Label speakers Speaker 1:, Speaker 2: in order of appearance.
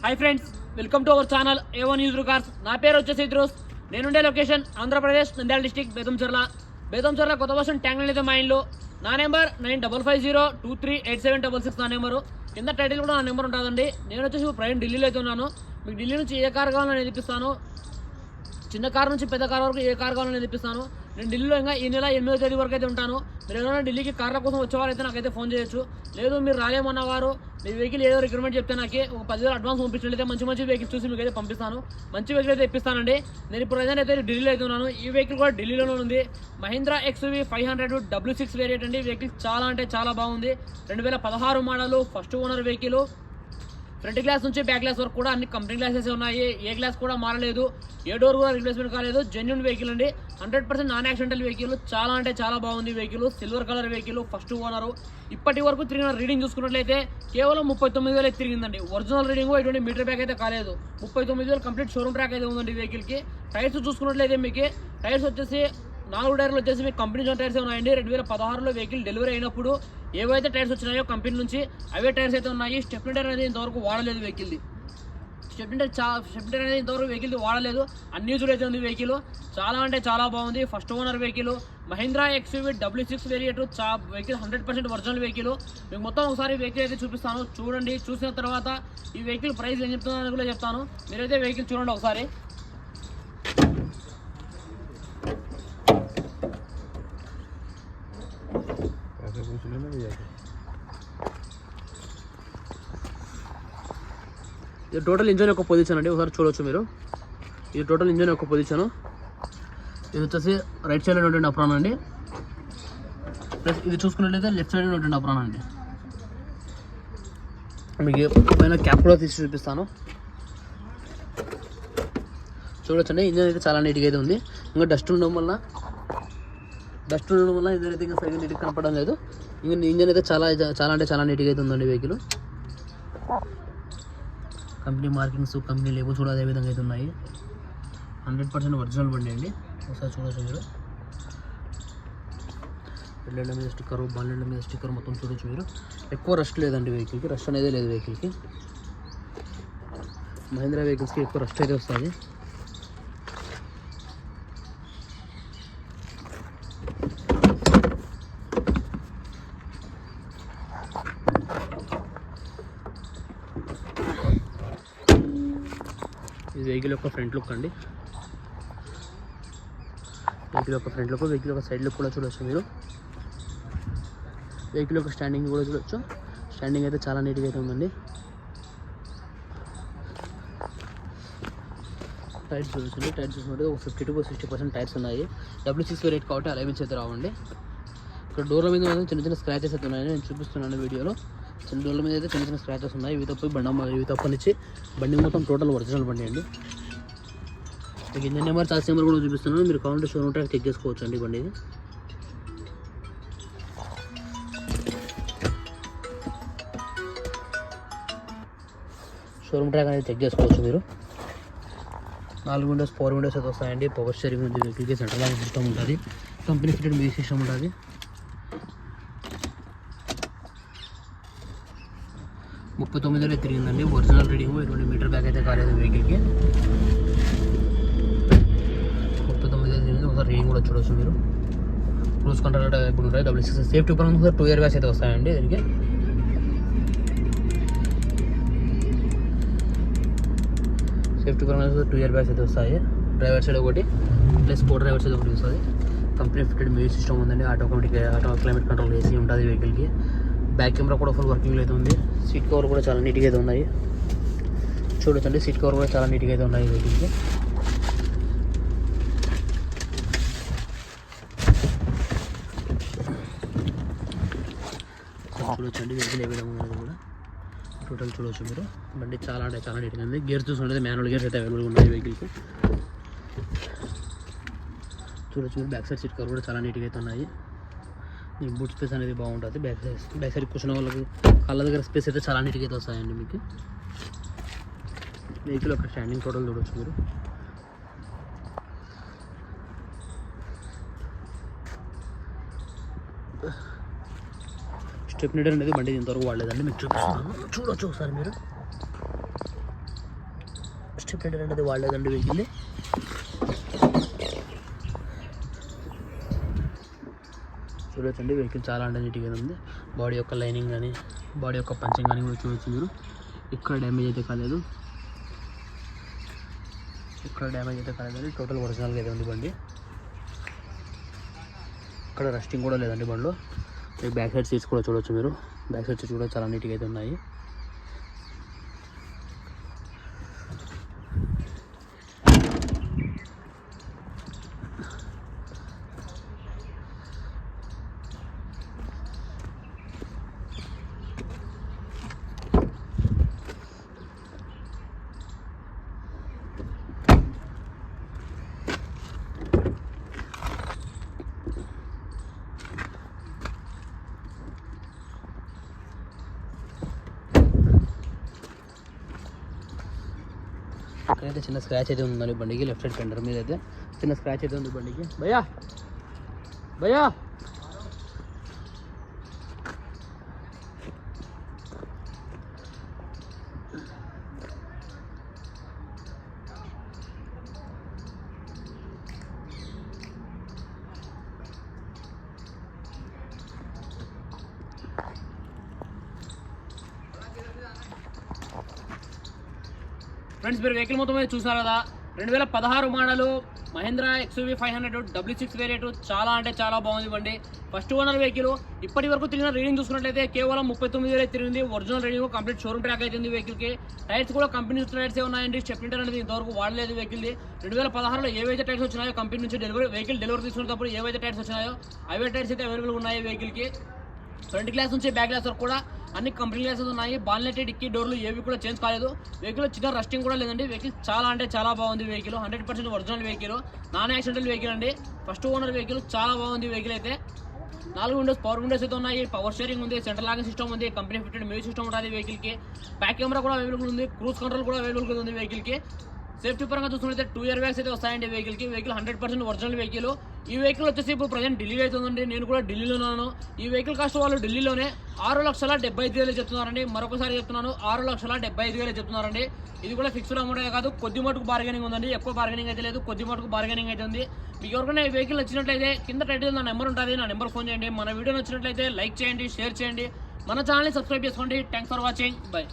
Speaker 1: Hi friends welcome to our channel A one use cars నా పేరు వచ్చేసి ఇద్రోస్. నేనుండే లొకేషన్ ఆంధ్రప్రదేశ్ నంద్యాల డిస్టిక్ బేతంచెర్ల బేతంచెర్ల కొత్త బస్సు ట్యాంక్ అయితే మా ఇంట్లో నా number nine double five zero two three eight seven double six నా నెంబరు. కింద టైటిల్ కూడా నా నెంబర్ ఉంటుందండి. నేను వచ్చేసి ఇప్పుడు ఢిల్లీలో అయితే ఉన్నాను. మీకు ఢిల్లీ నుంచి ఏ కార్ కావాలో నేను తెప్పిస్తాను. చిన్న కార్ నుంచి పెద్ద కార్ వరకు ఏ కార్ కావాలో నేను తెప్పిస్తాను. నేను ఢిల్లీలో ఇంకా ఈ నెల ఎనిమిదో తేదీ వరకు అయితే ఉంటాను. మీరు ఏదైనా ఢిల్లీకి కార్ల కోసం వచ్చేవారైతే నాకైతే ఫోన్ చేయొచ్చు. లేదు మీరు రాలేమన్నవారు మీ వెహికల్ ఏదో రిక్రూట్మెంట్ చెప్తే నాకు ఒక పదివేలు అడ్వాన్స్ పంపించినట్లయితే మంచి మంచి వెహికల్ చూసి మీకు అయితే పంపిస్తాను. మంచి వెహికల్ అయితే ఇప్పిస్తానండి. నేను ఇప్పుడు ప్రజెంట్ అయితే ఢిల్లీలో అయితే ఉన్నాను. ఈ వెహికల్ కూడా ఢిల్లీలోనే ఉంది. Mahindra XV five hundred W six variant అండి. వెహికల్ చాలా అంటే చాలా బాగుంది. రెండు వేల పదహారు model first owner vehicle front glass నుంచి బ్యాక్ గ్లాస్ వరకు కూడా అన్ని కంపెనీ గ్లాసెస్ ఉన్నాయి. ఏ గ్లాస్ కూడా మారలేదు. ఏ డోర్ కూడా రిప్లేస్మెంట్ కాలేదు. జెన్యున్ వెహికల్ అండి. Hundred percent non accidental vehicle చాలా అంటే చాలా బాగుంది vehicle silver colour vehicle first owner ఇప్పటి వరకు తిరిగిన రీడింగ్ చూసుకున్నట్లయితే కేవలం ముప్పై తొమ్మిది వేలు తిరిగిందండి. ఒరిజినల్ రీడింగ్ ఎటువంటి మీటర్ బ్యాక్ అయితే కాలేదు. ముప్పై తొమ్మిది వేలు కంప్లీట్ షోరూమ్ ట్రాక్ అయితే ఉందండి వెహికల్కి టైర్స్ చూసుకున్నట్లయితే మీకు. టైర్స్ వచ్చేసి నాలుగు టైర్లు వచ్చేసి మీకు కంపెనీ జోన్ టైర్స్ ఉన్నాయండి? రెండు వేల పదహారులో వెహికల్ డెలివరీ అయినప్పుడు ఏవైతే టైర్స్ వచ్చినాయో కంపెనీ నుంచి అవే టైర్స్ అయితే ఉన్నాయి. స్టెప్నీ టైర్ అనేది ఇంతవరకు వాడలేదు వెహికల్ది. స్టెప్నీ టైర్ చా స్టెప్ టైర్ అనేది ఇంతవరకు వెహికల్ది వాడలేదు. అన్ని యూజులు అయితే ఉంది వెహికల్. చాలా అంటే చాలా బాగుంది. First owner vehicle. Mahindra XUV W six variant చా vehicle hundred percent original vehicle. మీకు మొత్తం ఒకసారి వెహికల్ అయితే చూపిస్తాను. చూడండి. చూసిన తర్వాత ఈ వెహికల్ ప్రైస్ ఏం చెప్తున్నాను కూడా చెప్తాను. మీరైతే వెహికల్ చూడండి ఒకసారి. ఇది టోటల్ ఇంజన్ యొక్క పొజిషన్ అండి. ఒకసారి చూడవచ్చు మీరు. ఇది టోటల్ ఇంజన్ యొక్క పొజిషన్ ఇది వచ్చేసి రైట్ సైడ్ ఉన్నటువంటి అప్రాన్ అండి. ప్లస్ ఇది చూసుకున్నట్లయితే లెఫ్ట్ సైడ్ ఉన్నటువంటి అప్రాన్ అండి. మీకు పైన క్యాప్ కూడా తీసి చూపిస్తాను. చూడొచ్చండి. ఇంజన్ అయితే చాలా నీట్గా అయితే ఉంది. ఇంకా డస్ట్ ఉండడం వల్ల డస్ట్ ఉండడం వల్ల ఇంజన్ అయితే ఇంకా సరిగ్గా నీట్గా కనపడడం లేదు. ఇంకా ఇంజన్ అయితే చాలా చాలా అంటే చాలా నీట్గా అయితే ఉందండి vehicle company markings company labels కూడా అదే విధంగా అయితే ఉన్నాయి. హండ్రెడ్ పర్సెంట్ ఒరిజినల్ బండి అండి. ఒకసారి చూడొచ్చు మీరు. ఎల్లెళ్ళ మీద స్టిక్కర్ బాన్లెళ్ళ మీద స్టిక్కర్ మొత్తం చూడొచ్చు మీరు. ఎక్కువ రష్ లేదండి వెహికల్కి రష్ అనేది లేదు వెహికల్కి మహీంద్రా వెహికల్స్కి ఎక్కువ రష్ అయితే వస్తుంది. వెహికల్ యొక్క ఫ్రంట్ లుక్ అండి. వెహికల్ యొక్క ఫ్రంట్ లుక్ వెహికల్ యొక్క సైడ్ లుక్ కూడా చూడొచ్చు మీరు. వెహికల్ యొక్క స్టాండింగ్ కూడా చూడొచ్చు. స్టాండింగ్ అయితే చాలా నీట్గా అయితే ఉందండి. టైర్స్ చూడండి టైర్స్ చూసినట్టు ఒక fifty to sixty percent tyres ఉన్నాయి. డబ్ల్యూ సిక్స్ రేట్ కాబట్టి అలైవిన్స్ అయితే రావండి. ఇక్కడ డోర్ల మీద చిన్న చిన్న స్క్రాచెస్ అయితే ఉన్నాయని నేను చూపిస్తున్నాను వీడియోలో. డోర్ల మీద అయితే చిన్న చిన్న స్క్రాచెస్ ఉన్నాయి. ఇవి తప్పి బండి ఇవి తప్ప బండి మొత్తం టోటల్ ఒరిజినల్ బండి అండి. మీకు ఇంజన్ నెంబర్ చార్జ్ నెంబర్ కూడా చూపిస్తున్నాను. మీరు కౌంటర్ షోరూమ్ ట్రాక్ చెక్ చేసుకోవచ్చు అండి బండి ఇది. షోరూమ్ ట్రాక్ అనేది చెక్ చేసుకోవచ్చు మీరు. నాలుగు విండోస్ ఫోర్ విండోస్ అయితే వస్తాయండి. పవర్ స్టీరింగ్ ఉంది. వెహికల్కి సెంట్రల్ సిస్టమ్ ఉంటుంది. కంపెనీ ఫిటెడ్ మ్యూజిక్ సిస్టమ్ ఉంటుంది. ముప్పై తొమ్మిది వేలు తిరిగిందండి. ఒరిజినల్ రీడింగ్ ఎటువంటి మీటర్ బ్యాక్ అయితే కాలేదు వెహికల్కి. ముప్పై తొమ్మిది వేలు తిరిగింది. ఒకసారి రీడింగ్ కూడా చూడవచ్చు మీరు. క్రూజ్ కంట్రోల్ ఇప్పుడు ఉంటాయి డబ్ల్యూ సిక్స్ సేఫ్టీ పరంగా టూ ఇయర్ బ్యాగ్స్ అయితే వస్తాయండి దీనికి. సేఫ్టీ పరంగా టూ ఇయర్ బ్యాగ్స్ అయితే వస్తాయి. డ్రైవర్ సైడ్ ఒకటి. ప్లస్ కో డ్రైవర్ సైడ్ ఒకటి వస్తుంది. కంపెనీ ఫిటెడ్ మ్యూజిక్ సిస్టమ్ ఉందండి. Automatic auto climate control AC ఉంటుంది వెహికల్కి. బ్యాక్ కెమెరా కూడా ఫుల్ వర్కింగ్ అయితే ఉంది. సీట్ కవర్ కూడా చాలా నీట్గా అయితే ఉన్నాయి. చూడొచ్చండి సీట్ కవర్ కూడా చాలా నీట్గా అయితే ఉన్నాయి వెహికల్కి చూడొచ్చండి వెహికల్ ఏ విధంగా ఉన్నది కూడా. టోటల్ చూడవచ్చు మీరు. బండి చాలా అంటే చాలా నీట్గా ఉంది. గేర్స్ చూసుకుంటే మాన్యువల్ గేర్స్ అయితే అవైలబుల్ ఉన్నాయి వెహికల్కి చూడొచ్చు మీరు బ్యాక్ సైడ్ సీట్ కవర్ కూడా చాలా నీట్గా అయితే ఉన్నాయి. ఈ బూట్ స్పేస్ అనేది బాగుంటుంది. బ్యాక్ సైడ్ బ్యాక్ సైడ్ కూర్చున్న వాళ్ళకి కళ్ళ దగ్గర స్పేస్ అయితే చాలా నీట్గా అయితే వస్తాయండి మీకు. వెహికల్ ఒక స్టాండింగ్ టోటల్ చూడవచ్చు మీరు. స్టెప్ నీడర్ అనేది బండి ఇంతవరకు వాడలేదండి. మీకు చూపిస్తాను చూడొచ్చు ఒకసారి మీరు. స్టెప్ నీడర్ అనేది వాడలేదండి వెహికల్ చూడొచ్చండి వెహికల్ చాలా అంటే నీట్గా ఉంది. బాడీ యొక్క లైనింగ్ కానీ బాడీ యొక్క పంచింగ్ కానీ కూడా చూడొచ్చు మీరు. ఇక్కడ డ్యామేజ్ అయితే కాలేదు. ఇక్కడ డ్యామేజ్ అయితే కాలేదండి. టోటల్ ఒరిజినల్గా అయితే ఉంది బండి. ఇక్కడ రస్టింగ్ కూడా లేదండి బండిలో. బ్యాక్ సైడ్ సీట్స్ కూడా చూడొచ్చు మీరు. బ్యాక్ సైడ్ సీట్స్ కూడా చాలా నీట్గా అయితే ఉన్నాయి. అయితే చిన్న స్క్రాచ్ అయితే ఉందండి బండికి. లెఫ్ట్ సైడ్ పెండర్ మీద అయితే చిన్న స్క్రాచ్ అయితే ఉంది బండికి. భయ్యా! భయ్యా! ఫ్రెండ్స్ మీరు వెహికల్ మొత్తం మీద చూసారు కదా రెండు వేల పదహారు model Mahindra XUV five hundred W six variant చాలా అంటే చాలా బాగుంది బండి. ఫస్ట్ ఓనర్ వెహికల్ ఇప్పటి వరకు తిరిగిన రీడింగ్ చూసుకున్నట్లయితే కేవలం ముప్పై తొమ్మిది వేలు తిరిగింది. Original reading complete showroom track అయితే వెహికల్కి. టైర్స్ కూడా కంపెనీ టైర్స్ ఉన్నాయండి. స్టెప్నిటర్ అనేది ఇంతవరకు వాడలేదు వెహికల్ది. రెండు వేల పదహారులో ఏవైతే టైర్స్ వచ్చినాయో కంపెనీ నుంచి డెలివరీ వెహికల్ డెలివరీ తీసుకున్నప్పుడు ఏవైతే టైర్స్ వచ్చినాయో అవే టైర్స్ అయితే అవైలబుల్ ఉన్నాయి వెహికల్కి. ఫ్రంట్ గ్లాస్ నుంచి బ్యాక్ గ్లాస్ వరకు కూడా అన్ని కంపెనీ లైసెన్స్ ఉన్నాయి. బాల్నెట్ డిక్కీ డోర్లు ఏవి కూడా చేంజ్ కాలేదు. వెహికల్ చిన్న రస్టింగ్ కూడా లేదండి. వెహికల్ చాలా అంటే చాలా బాగుంది vehicle hundred percent original vehicle non accidental vehicle అండి. ఫస్ట్ ఓనర్ వెహికల్ చాలా బాగుంది వెహికల్ అయితే. నాలుగు విండోస్ పవర్ విండోస్ అయితే ఉన్నాయి. పవర్ స్టీరింగ్ ఉంది సెంట్రల్ లాగింగ్ సిస్టమ్ ఉంది కంపెనీ ఫిఫ్టెడ్ మ్యూజిక్ సిస్టమ్ ఉంటుంది వెహికల్కి బ్యాక్ కెమెరా కూడా అవైలబుల్ ఉంది. క్రూజ్ కంట్రోల్ కూడా అవైలబుల్ ఉంది వెహికల్కి సేఫ్టీ పరంగా చూసుకుంటే టూ ఇయర్ బ్యాగ్స్ అయితే వస్తాయండి వెహికల్కి vehicle hundred percent original vehicle ఈ వెహికల్ వచ్చేసి ఇప్పుడు ప్రజెంట్ ఢిల్లీలో అవుతుందండి. నేను కూడా ఢిల్లీలో ఉన్నాను. ఈ వెహికల్ కాస్ట్ వాళ్ళు ఢిల్లీలోనే ఆరు లక్షల డెబ్బై ఐదు వేలు చెప్తున్నారండి. మరొకసారి చెప్తున్నాను ఆరు లక్షల డెబ్బై ఐదు వేలు చెప్తున్నారండి. ఇది కూడా ఫిక్స్డ్ అమౌంట్ కాదు కొద్ది మటుకు బార్గెనింగ్ ఉందండి. ఎక్కువ బార్గెనింగ్ అయితే లేదు కొద్ది మటుకు బార్గెనింగ్ అయితే ఉంది. మీకు ఎవరికైనా ఈ వెహికల్ నచ్చినట్లయితే కింద టైటిల్ నా నెంబర్ ఉంటుంది నా నెంబర్ ఫోన్ చేయండి. మన వీడియో నచ్చినట్లయితే లైక్ చేయండి షేర్ చేయండి. మన ఛానల్ని సబ్స్క్రైబ్ చేసుకోండి. Thanks for watching bye